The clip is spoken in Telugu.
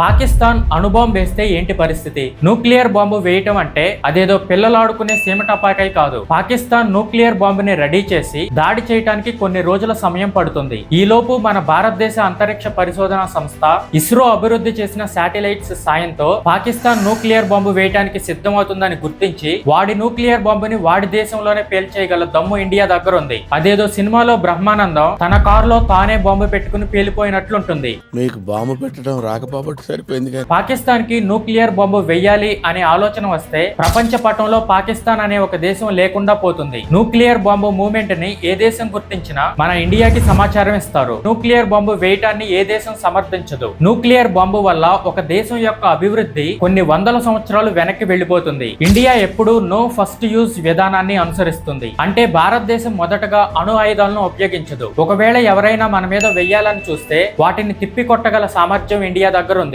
పాకిస్తాన్ అణుబాంబు వేస్తే ఏంటి పరిస్థితి? న్యూక్లియర్ బాంబు వేయటం అంటే అదేదో పిల్లలాడుకునే సీమటపాకాయ కాదు. పాకిస్తాన్ న్యూక్లియర్ బాంబుని రెడీ చేసి దాడి చేయడానికి కొన్ని రోజుల సమయం పడుతుంది. ఈలోపు మన భారతదేశ అంతరిక్ష పరిశోధన సంస్థ ఇస్రో అభివృద్ధి చేసిన శాటిలైట్స్ సాయంతో పాకిస్తాన్ న్యూక్లియర్ బాంబు వేయడానికి సిద్ధమవుతుందని గుర్తించి వాడి న్యూక్లియర్ బాంబుని వాడి దేశంలోనే పేల్చేయగల దమ్ము ఇండియా దగ్గర ఉంది అదేదో సినిమాలో బ్రహ్మానందం తన కారులో తానే బాంబు పెట్టుకుని పేలిపోయినట్లుంటుంది. మీకు బాంబు పెట్టడం రాకపోబట్టి సరిపోయింది పాకిస్తాన్కి న్యూక్లియర్ బాంబు వెయ్యాలి అనే ఆలోచన వస్తే ప్రపంచ పటంలో పాకిస్తాన్ అనే ఒక దేశం లేకుండా పోతుంది. న్యూక్లియర్ బాంబు మూవ్మెంట్ని ఏ దేశం గుర్తించినా మన ఇండియాకి సమాచారం ఇస్తారు. న్యూక్లియర్ బాంబు వేయటాన్ని ఏ దేశం సమర్థించదు. న్యూక్లియర్ బాంబు వల్ల ఒక దేశం యొక్క అభివృద్ధి కొన్ని వందల సంవత్సరాలు వెనక్కి వెళ్ళిపోతుంది ఇండియా ఎప్పుడూ నో ఫస్ట్ యూజ్ విధానాన్ని అనుసరిస్తుంది. అంటే భారతదేశం మొదటగా అణు ఆయుధాలను ఉపయోగించదు. ఒకవేళ ఎవరైనా మన మీద వెయ్యాలని చూస్తే వాటిని తిప్పి కొట్టగల సామర్థ్యం ఇండియా దగ్గర ఉంది.